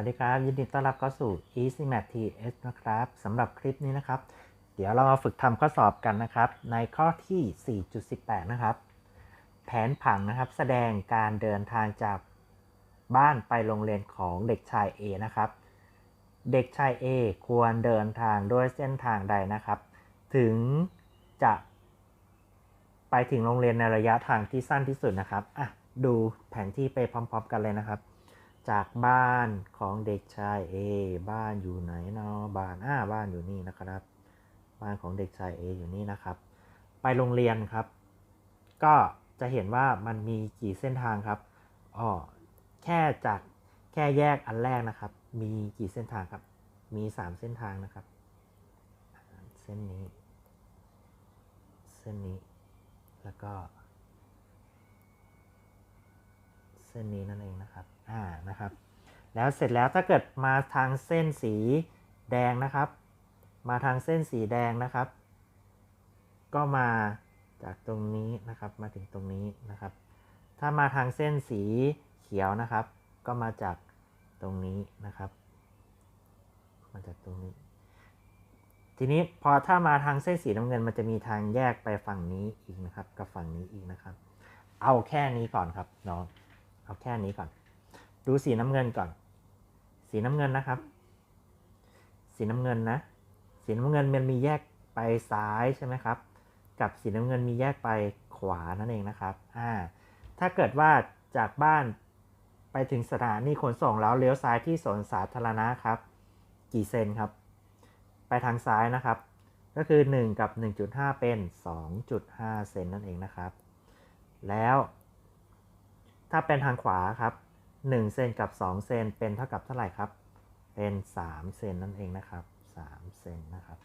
วัสดีครับ ยินดีต้อนรับเข้าสู่ Easy Math TS นะครับสำหรับคลิปนี้นะครับ เดี๋ยวเรามาฝึกทำข้อสอบกันนะครับ ในข้อที่ 4.18 นะครับ แผนผังนะครับแสดงการเดินทางจากบ้านไปโรงเรียนของเด็กชาย A นะครับ เด็กชาย A ควรเดินทางด้วยเส้นทางใดนะครับ ถึงจะไปถึงโรงเรียนในระยะทางที่สั้นที่สุดนะครับอะดูแผนที่ไปพร้อม ๆ กันเลยนะครับ จากบ้านของเด็กชาย A บ้านอยู่ไหนเนาะบ้านอ่าบ้านอยู่นี่นะครับ บ้านของเด็กชาย A อยู่นี่นะครับ ไปโรงเรียนครับ ก็จะเห็นว่ามันมีกี่เส้นทางครับอ๋อแค่จากแค่แยกอันแรกนะครับ มีกี่เส้นทางครับ มี 3 เส้นทางนะครับ เส้นนี้ เส้นนี้ แล้วก็ เส้นนี้นั่นเองนะครับ อ่า นะครับ แล้วเสร็จแล้วถ้าเกิดมาทางเส้นสีแดงนะครับ มาทางเส้นสีแดงนะครับ ก็มาจากตรงนี้นะครับ มาถึงตรงนี้นะครับ ถ้ามาทางเส้นสีเขียวนะครับ ก็มาจากตรงนี้นะครับ มาจากตรงนี้ ทีนี้พอถ้ามาทางเส้นสีน้ำเงิน มันจะมีทางแยกไปฝั่งนี้อีกนะครับ กับฝั่งนี้อีกนะครับ เอาแค่นี้ก่อนครับน้อง เอาแค่นี้ก่อน ดูสีน้ำเงินก่อน สีน้ำเงินนะครับ สีน้ำเงินนะ สีน้ำเงินมันมีแยกไปซ้ายใช่ไหมครับ กับสีน้ำเงินมีแยกไปขวานั่นเองนะครับ อ่า ถ้าเกิดว่าจากบ้านไปถึงสถานีขนส่งแล้วเลี้ยวซ้ายที่สวนสาธารณะครับ กี่เซนครับ ไปทางซ้ายนะครับ ก็คือ 1 กับ 1.5 เป็น 2.5 เซนนั่นเองนะครับ แล้ว ถ้าเป็นทางขวาครับ1เซนกับ 2 เซนเป็นเท่ากับเท่าไหร่ครับ เป็น 3 เซนนั่นเองนะครับ 3 เซนนะครับ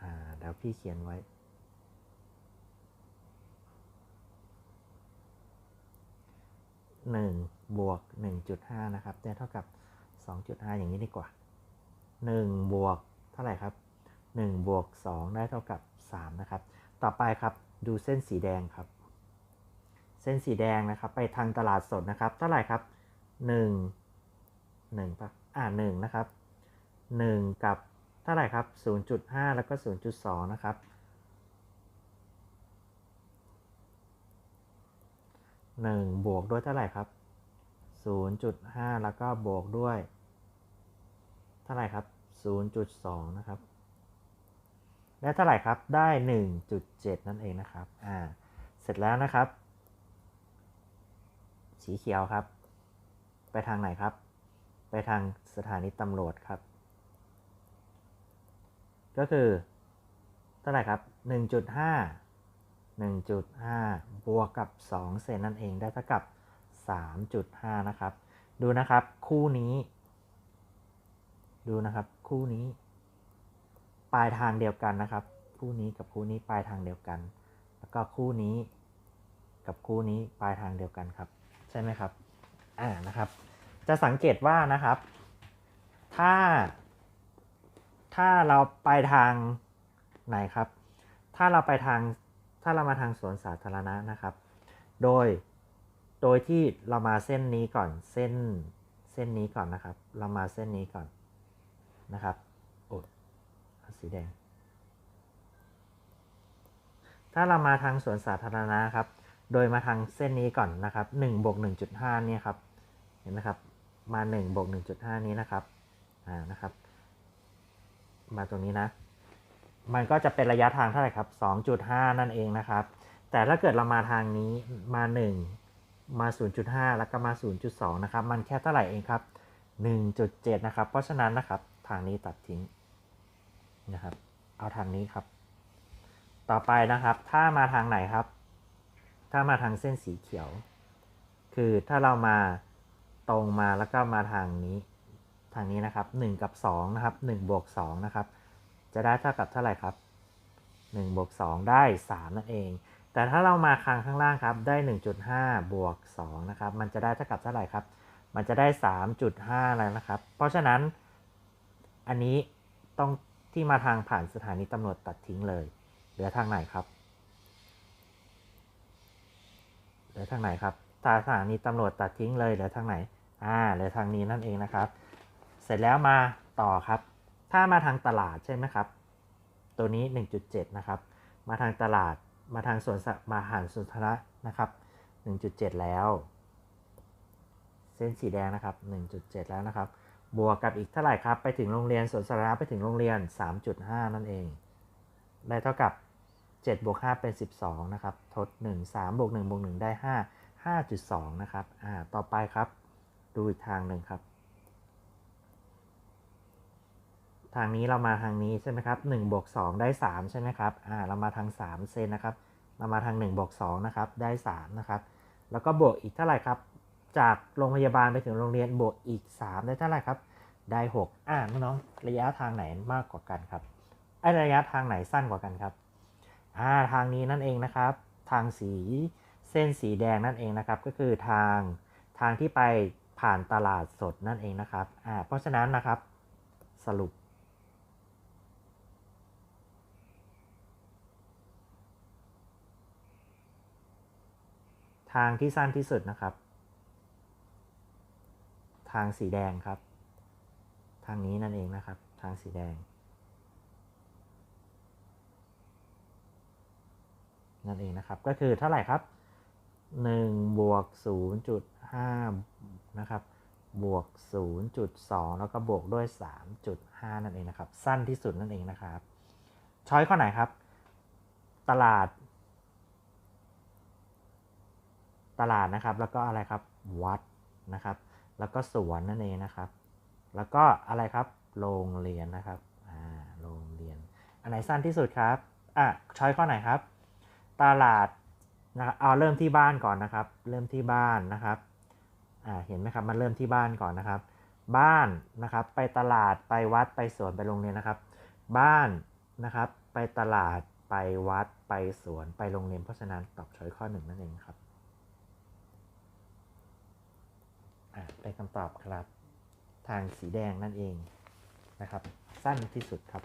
อ่าเดี๋ยวพี่เขียนไว้1บวก1.5นะครับได้เท่ากับ2.5อย่างนี้ดีกว่า1บวกเท่าไหร่ครับ1บวก2ได้เท่ากับ3นะครับ ต่อไปครับดูเส้นสีแดงครับ เส้นสีแดงนะครับ ไปทางตลาดสดนะครับ เท่าไหร่ครับ 1 1ปะอ่า1นะครับ 1 กับเท่าไหร่ครับ 0.5 แล้วก็ 0.2 นะครับ1บวกด้วยเท่าไหร่ครับ 0.5 แล้วก็บวกด้วย เท่าไหร่ครับ 0.2 นะครับ และเท่าไหร่ครับ ได้ 1.7 นั่นเองนะครับ อ่า เสร็จแล้วนะครับ สีเขียวครับ ไปทางไหนครับ ไปทางสถานีตำรวจครับ ก็คือเท่าไหร่ครับ 1.5 1.5 บวกกับ 2 เซนนั่นเองได้เท่ากับ 3.5 นะครับ ดูนะครับคู่นี้ ดูนะครับคู่นี้ ปลายทางเดียวกันนะครับคู่นี้กับคู่นี้ปลายทางเดียวกัน แล้วก็คู่นี้กับคู่นี้ปลายทางเดียวกันครับ ใช่ไหมครับอ่านะครับ จะสังเกตว่านะครับ ถ้า ถ้าเราไปทางไหนครับ ถ้าเราไปทางถ้าเรามาทางสวนสาธารณะนะครับ โดยโดยที่เรามาเส้นนี้ก่อนเส้นเส้นนี้ก่อนนะครับ เรามาเส้นนี้ก่อนนะครับโอ้สีแดง ถ้าเรามาทางสวนสาธารณะครับ โดยมาทางเส้นนี้ก่อนนะครับ1บวก1.5เนี่ยครับ เห็นไหมครับ มา1บวก1.5 นี้นะครับ อ่า นะครับ มาตรงนี้นะ มันก็จะเป็นระยะทางเท่าไหร่ครับ 2.5 นั่นเองนะครับ แต่ถ้าเกิดเรามาทางนี้ มา 1 มา 0.5 แล้วก็มา 0.2 นะครับ มันแค่เท่าไหร่เองครับ 1.7 นะครับ เพราะฉะนั้นนะครับ ทางนี้ตัดทิ้งนะครับ เอาทางนี้ครับ ต่อไปนะครับ ถ้ามาทางไหนครับ ถ้ามาทางเส้นสีเขียว คือถ้าเรามาตรงมาแล้วก็มาทางนี้ ทางนี้นะครับ 1 กับ 2 นะครับ1บวก2นะครับ จะได้เท่ากับเท่าไหร่ครับ1บวก2ได้ 3 นั่นเอง แต่ถ้าเรามาคางข้างล่างครับ ได้ 1.5 บวก2นะครับ มันจะได้เท่ากับเท่าไหร่ครับ มันจะได้ 3.5 แล้วนะครับ เพราะฉะนั้นอันนี้ต้องที่มาทางผ่านสถานีตำรวจตัดทิ้งเลย เหลือทางไหนครับ เหลือทางไหนครับถ้าสถานีตำรวจตัดทิ้งเลยเหลือทางไหน อ่าเหลือทางนี้นั่นเองนะครับ เสร็จแล้วมาต่อครับ ถ้ามาทางตลาดใช่ไหมครับ ตัวนี้ 1.7 นะครับ มาทางตลาด มาทางสวนสมาหารสวนสาธารณะนะครับ 1.7 แล้ว เส้นสีแดงนะครับ 1.7 แล้วนะครับ บวกกับอีกเท่าไหร่ครับ ไปถึงโรงเรียนสวนสาธารณะไปถึงโรงเรียน 3.5 นั่นเอง ได้เท่ากับ 7บวก5เป็น 12 นะครับ ทด 1 3บวก1บวก1ได้ 5 5.2 นะครับ อ่า ต่อไปครับ ดูอีกทางหนึ่งครับ ทางนี้เรามาทางนี้ใช่ไหมครับ1บวก2ได้ 3 ใช่ไหมครับ อ่า เรามาทาง 3 เซนนะครับ เรามาทาง1บวก2นะครับ ได้ 3 นะครับ แล้วก็บวกอีกเท่าไหร่ครับ จากโรงพยาบาลไปถึงโรงเรียนบวกอีก 3 ได้เท่าไหร่ครับ ได้ 6 อ่าน้องๆระยะทางไหนมากกว่ากันครับไอระยะทางไหนสั้นกว่ากันครับ อ่าทางนี้นั่นเองนะครับ ทางสีเส้นสีแดงนั่นเองนะครับ ก็คือทางทางที่ไปผ่านตลาดสดนั่นเองนะครับอ่าเพราะฉะนั้นนะครับสรุป ทางที่สั้นที่สุดนะครับ ทางสีแดงครับ ทางนี้นั่นเองนะครับ ทางสีแดง นั่นเองนะครับ ก็คือเท่าไหร่ครับ1บวก0.5นะครับบวก 0.2 แล้วก็บวกด้วย 3.5 นั่นเองนะครับ สั้นที่สุดนั่นเองนะครับ ช้อยข้อไหนครับ ตลาด ตลาดนะครับ แล้วก็อะไรครับ วัดนะครับ แล้วก็สวนนั่นเองนะครับ แล้วก็อะไรครับ โรงเรียนนะครับ อ่า โรงเรียน อันไหนสั้นที่สุดครับ อะ ช้อยข้อไหนครับ ตลาดนะครับเอาเริ่มที่บ้านก่อนนะครับ เริ่มที่บ้านนะครับอ่าเห็นไหมครับมันเริ่มที่บ้านก่อนนะครับ บ้านนะครับไปตลาดไปวัดไปสวนไปโรงเรียนนะครับ บ้านนะครับไปตลาดไปวัดไปสวนไปโรงเรียนเพราะฉะนั้นตอบช้อยข้อหนึ่งนั่นเองครับอ่าเป็นคำตอบครับ ทางสีแดงนั่นเองนะครับ สั้นที่สุดครับ